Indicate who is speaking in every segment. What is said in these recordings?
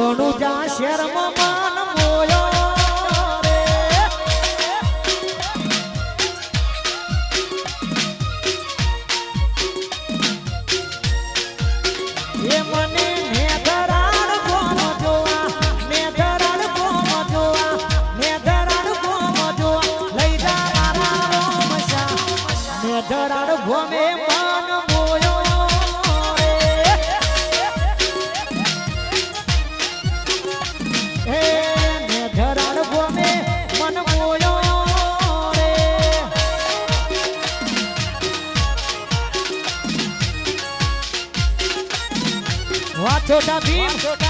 Speaker 1: ધોનું જા શેરમાં માન મોયો રે. એ મને નેધરાણ કોમ ભોમે માં વાહ છોટા ભીમ છોટા ભીમ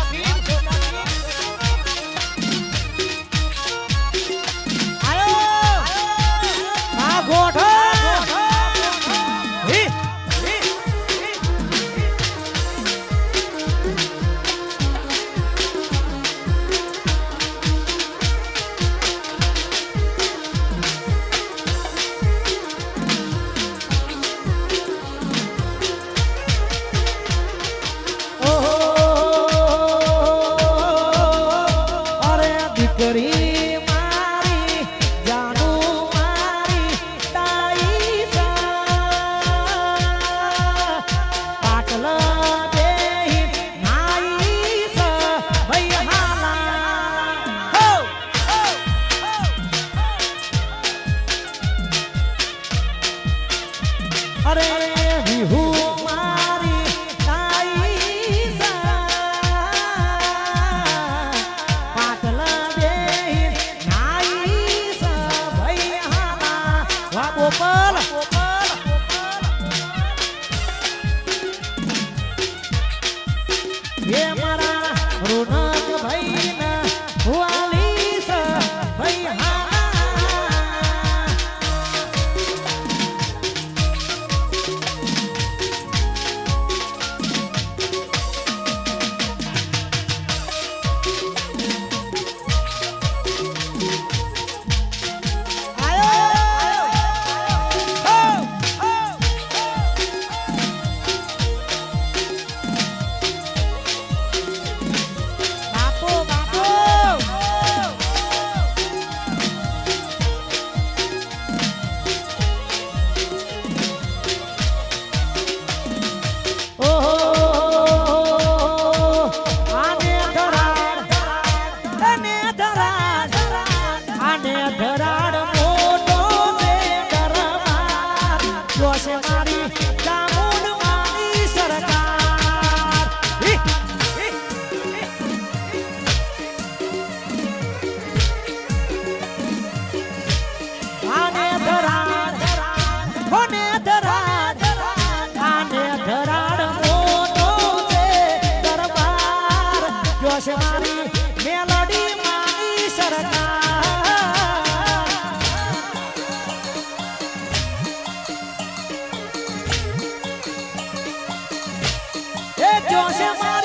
Speaker 1: એ જોશે મારી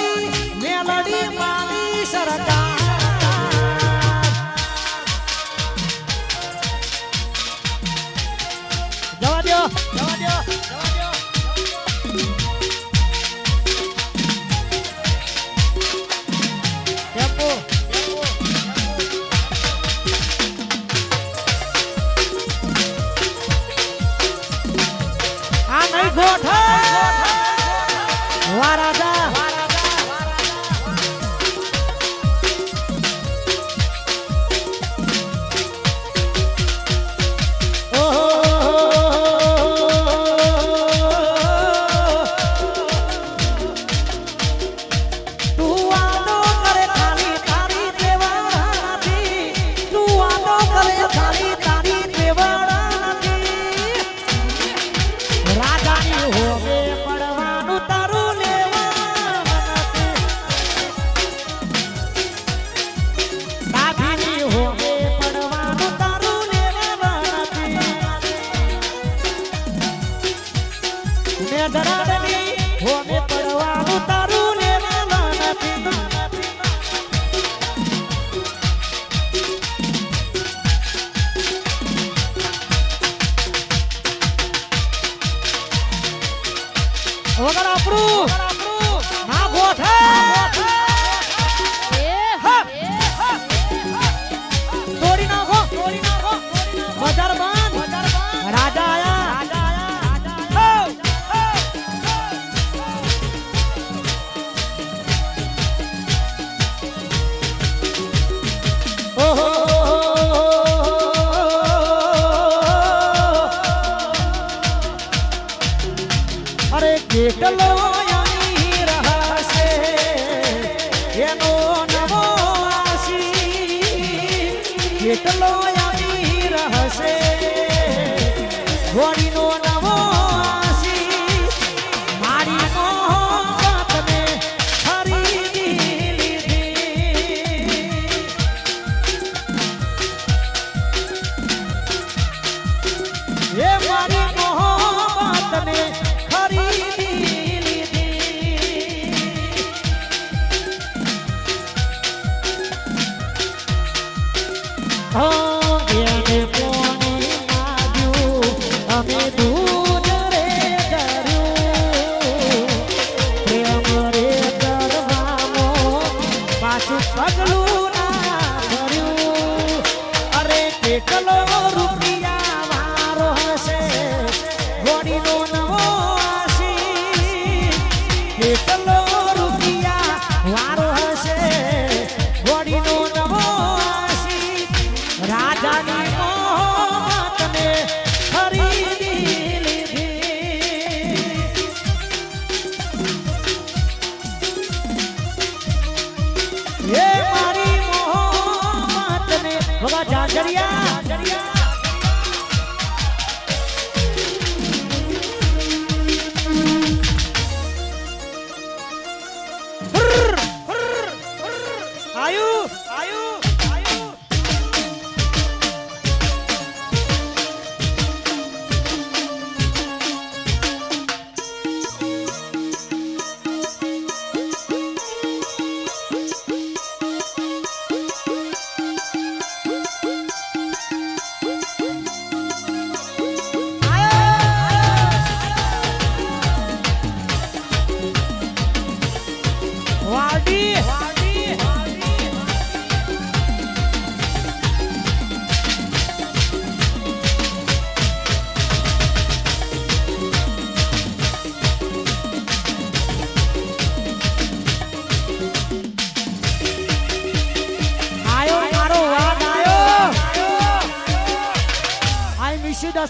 Speaker 1: Chica. baby.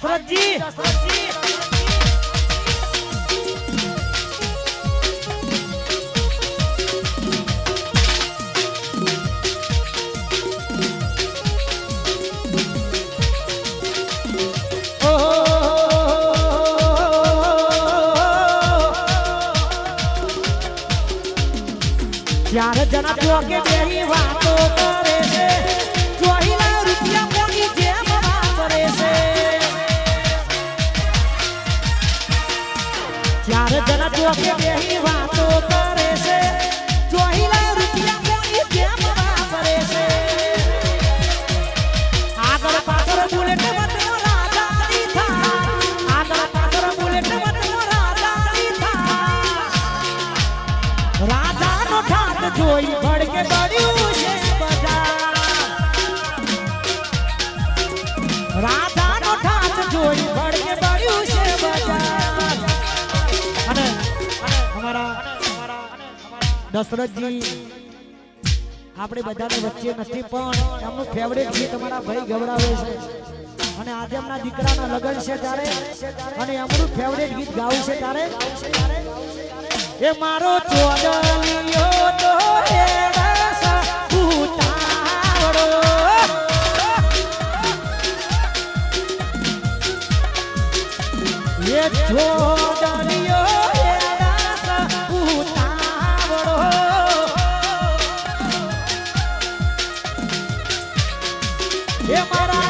Speaker 1: દશરથજી ચાર જણા તો કે બે વાતો જ્યારે જરા ચોકે બેહી વાતો કરે છે. જોઈ દશરથજી, આપણે બધાને વચ્ચે નથી, પણ એમનું ફેવરેટ છે, તમારા ભાઈ ગવરાવે છે. અને આજે એમના દીકરાના લગ્ન છે ત્યારે, અને એમનું ફેવરેટ ગીત ગાવું છે ત્યારે. એ મારો ચોદલિયો તો હેરા એ મારા